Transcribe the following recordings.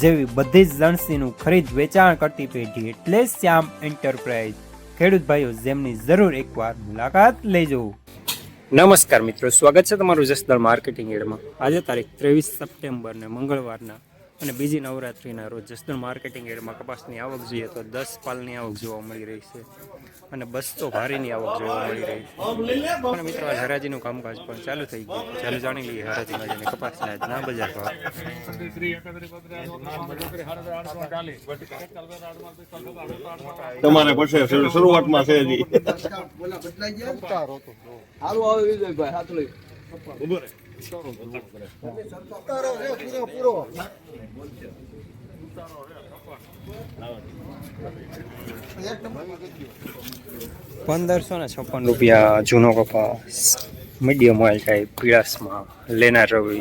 જેવી બધી જ લણસીનું ખરીદ વેચાણ કરતી પેઢી એટલે શ્યામ એન્ટરપ્રાઇઝ. ખેડૂત ભાઈઓ, જેમની જરૂર એકવાર મુલાકાત લેજો. નમસ્કાર મિત્રો, સ્વાગત છે તમારું જસદણ માર્કેટિંગ એડમાં. આજે તારીખ ત્રેવીસ સપ્ટેમ્બર ને મંગળવારના અને બીજી નવરાત્રિના રોજ જસદણ માર્કેટિંગ એડમાં કપાસની આવક જોઈએ તો દસ પાલની આવક જોવા મળી રહી છે અને બસો ભારીની આવક જોવા મળી રહી છે. અને મિત્રો આજ હરાજીનું કામકાજ પણ ચાલુ થઈ ગયું ચાલુ જાણી લઈએ હરાજીમાં જઈને કપાસના ના બજાર ભાવ. તમારે પછી શરૂઆતમાં છે હજી. હારું આવે વિજયભાઈ હાથ લઈ. પંદરસો ને છપ્પન રૂપિયા જૂનો કપાસ મીડિયમ ઓઇલ ટાઈપ પીળાસમાં લેનાર રવિ.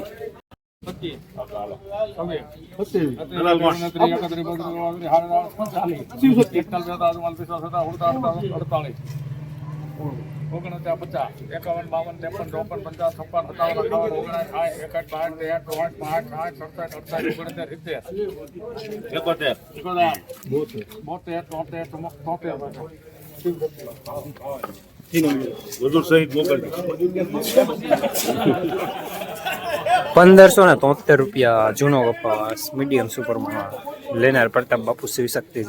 પચાસ એકાવન બાવન ત્રેપન ચોપન પચાસ છપ્પન સત્તાવન અઠાવન ઓગણીસ સાઠ એકસઠ બાઠ તેર ચોસઠ પાંચ સાઠ સડસઠ અડસઠ ઓગણતેર સિત્તેર એકોતેર બોતેર તોતેર તોતેર બધું પંદરસો ને તોતેર રૂપિયા જૂનો કપાસ મીડિયમ સુપરમાં લેનાર પ્રતાપ બાપુ શિવ શક્તિ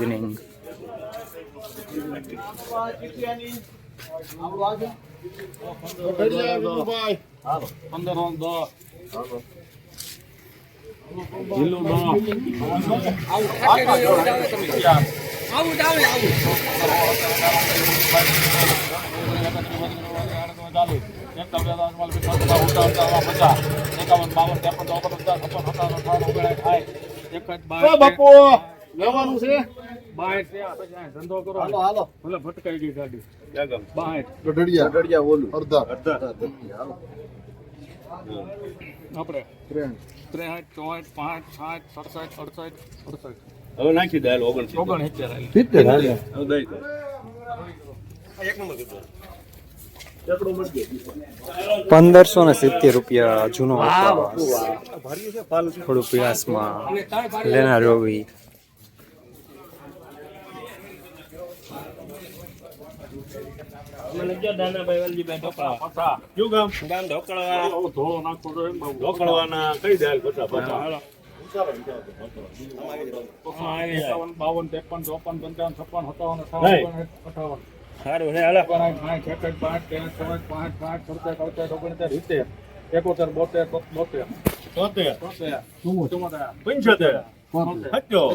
બાપુ લેવાનું છે? ધંધો કરો. હાલો હાલો. ભટકાઈ ગઈ ગાડી. ક્યાં ગામ? બાઈટ ગઢડિયા. ગઢડિયા ઓલું. અડધા. અડધા. આપણે. ત્રેસઠ ચોસઠ પાંચ સાઠ સડસઠ અડસઠ અડસઠ. હવે નાખી દે ઓગણ સિત્તેર સિત્તેર હવે દઈ દે. પંદરસો ને સિત્તેર રૂપિયા જૂનો થોડું પ્રયાસમાં લેનાર રવિ પચાસ કયું ગામ? ધોળો નાખો તો એમ ઢોકળવાના કઈ દે હાલ. પચાસ, પચાસ. બાવન ત્રેપન ચોપન પંચાવન છપ્પન સત્તાવન અઠાવન અઠાવન. સારું હે હાલો. ઓગણસાઠ, સાઠ, એકસઠ, બાસઠ, ત્રેસઠ, ચોસઠ, પાંચ, સાઠ, સડસઠ, અડસઠ, સિત્તેર, એકોતેર, બોતેર, બોતેર, તોતેર, તોતેર, ચુમ્મોતેર, પંચોતેર, સત્યો,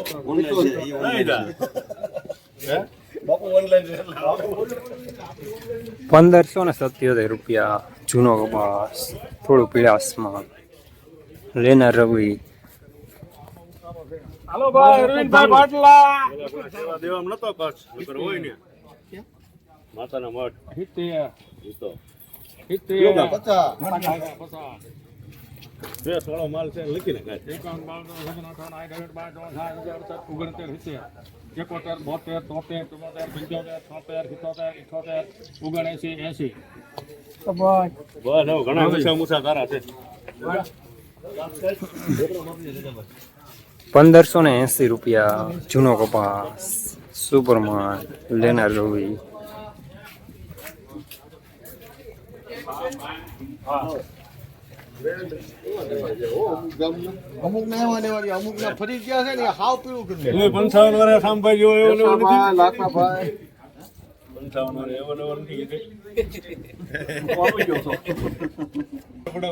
પંદરસો ને સત્યોતેર રૂપિયા જૂનો કપાસ થોડું પીળાસમાં લેનાર રવિ. હાલો ભાઈ અરવિંદભાઈ પાટલા સેવા દેવામાં નતો કચ્છ, નકર હોય ને. માતાના મઠ પચાસ. પચાસ, ફ્રેશ વાળો માલ છે લખીને કાંઈ. એકાવન, બાવન, ત્રેપન, અઠાવન, સાઠ, એકસઠ, બાસઠ, ચોસઠ, સાઠ, સત્તર, અડસઠ, ઓગણસિત્તેર, સિત્તેર, એકોતેર, બોતેર, તોતેર, ચુમ્મોતેર, પંચોતેર, છોતેર, સિત્તોતેર, ઇઠોતેર, ઓગણએંસી, એંસી. બસ હવે ઘણા ઊંચા ઊંચા તારા છે. પંદરસો ને એંસી રૂપિયા જૂનો કપાસ સુપરમાં લેનાર રવિ અમુક ને એવા ને એવા અમુક ના ફરી ગયા છે ને હાવ પીળું કરી દે પંચાવન વર્ષ સાંભળી જેવો એવો ને નથી. લાખના ભાઈ પંચાવન વર્ષ એવો ને નથી.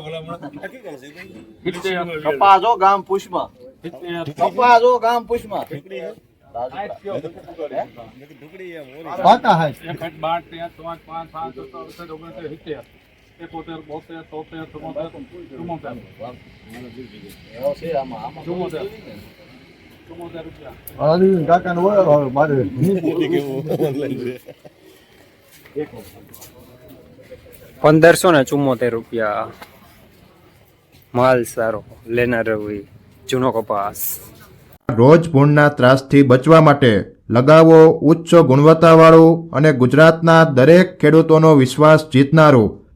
ભલામણ. સિત્તેર, ગામ પુષ્પા સિત્તેર, ગામ પુષ્પા સાઠ એકોતેર બોતેર તોતેર ચુમ્મોતેર ચુમ્મોતેર ચુમ્મોતેર ચુમ્મોતેર રૂપિયા. અરવિંદ કાકાને ઓળખ હવે મારે. પંદરસો ને ચુમ્મોતેર રૂપિયા. માલ સારો લેનાર રવિ જૂનો કપાસ. રોજ ભૂણના ત્રાસથી બચવા માટે લગાવો ઉચ્ચ ગુણવત્તાવાળું અને ગુજરાતના દરેક ખેડૂતોનો વિશ્વાસ જીતનારું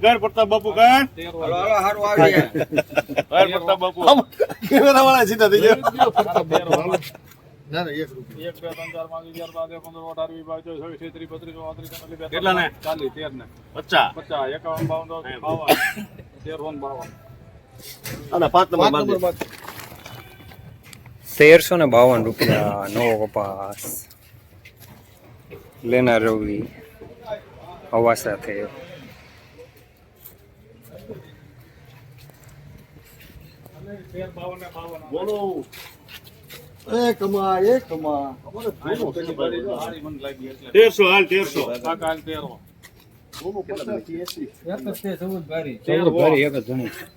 કર બાપુ કર. કર બાપુ. કેમેરા વાળા સીધા થઈ ગયા. કેટલા ને? તેર ને. પચાસ. એકાવન બાવન બાવન તેર બાવન. અને પાંચ નંબર. તેરસો ને બાવન રૂપિયા નવો કપાસ લેનાર રવિ હવા સાથે તેર બાવન ને બાવન બોલો. એ કમા એ કમા. તેરસો હાલ તેરસો. હાલ તેરો ધૂળો પચાસથી એંસી.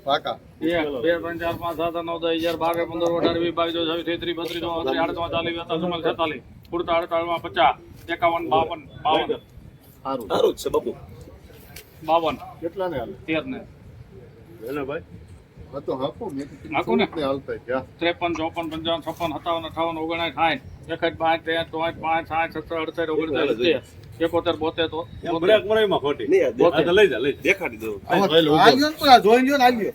પાકા એક બે ત્રણ ચાર પાંચ સાત આઠ નવ દસ અગિયાર બાર તેર, પંદર અઢાર વીસ બાવીસ ચોવીસ છવ્વીસ છત્રીસ બત્રીસ ચોત્રીસ આડત્રીસ ચાલીસ બેતાલીસ ચુમ્માલીસ છેતાલીસ. કુડતા પચાસ એકાવન બાવન બાવન. સારું સારું જ છે બાપુ. બાવન. કેટલા ને તેર ને ભાઈ. ત્રેપન ચોપન પંચાવન છપ્પન સત્તાવન અઠાવન ઓગણસાઠ સાઠ. એકઠ પાંચ તેર ચોઠ પાંચ સાઠ સત્તર અડસઠ ઓગણચાલીસ એકોતેર બોતેર તો બ્રેક મરાઈમાં ખોટી. લઈ જા લઈ દેખાડી દઉં આવ્યો ને આ જોઈ લ્યો. ને આવ્યો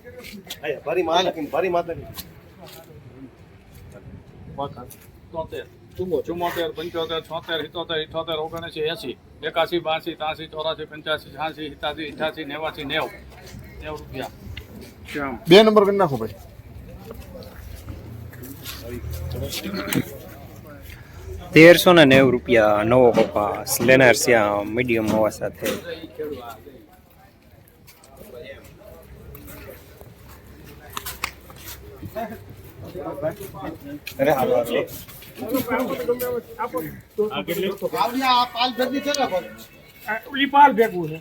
તોતેર. ચુમ્મોતેર. પંચોતેર છોતેર સિત્તોતેર ઇઠોતેર ઓગણસી એસી એકાસી બાસી ત્રાસી ચોરાસી પંચ્યાસી છ્યાસી સિત્યાસી અઠ્યાસી નેવાસી નેવ. નેવ રૂપિયા. બે નંબર કરી નાખો ભાઈ. તેરસો ને નેવું રૂપિયા નવો કપાસ લેનાર શ્યામ મીડિયમ હોવા સાથે. પાલ ભેગું છે.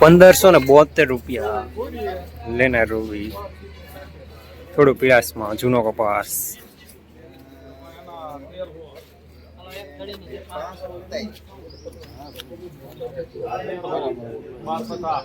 પંદરસો ને બોતેર રૂપિયા. લેના રૂવી થોડું પીળાશમાં જૂનો કપાસ. બાર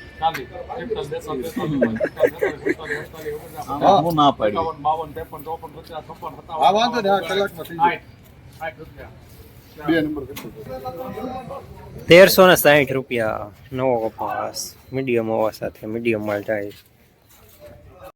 હા. હું ના પાડી બાવન ત્રેપન ચોપન પચાસ છપ્પન સત્તાવન વાંધો નહીં, કલાકમાં થઈ જાય. સાઠ સાઠ રૂપિયા બે નંબર કરી દો. તેરસો ને સાહીઠ રૂપિયા નવો કપાસ મીડિયમ હોવા સાથે મીડિયમ માલ જાય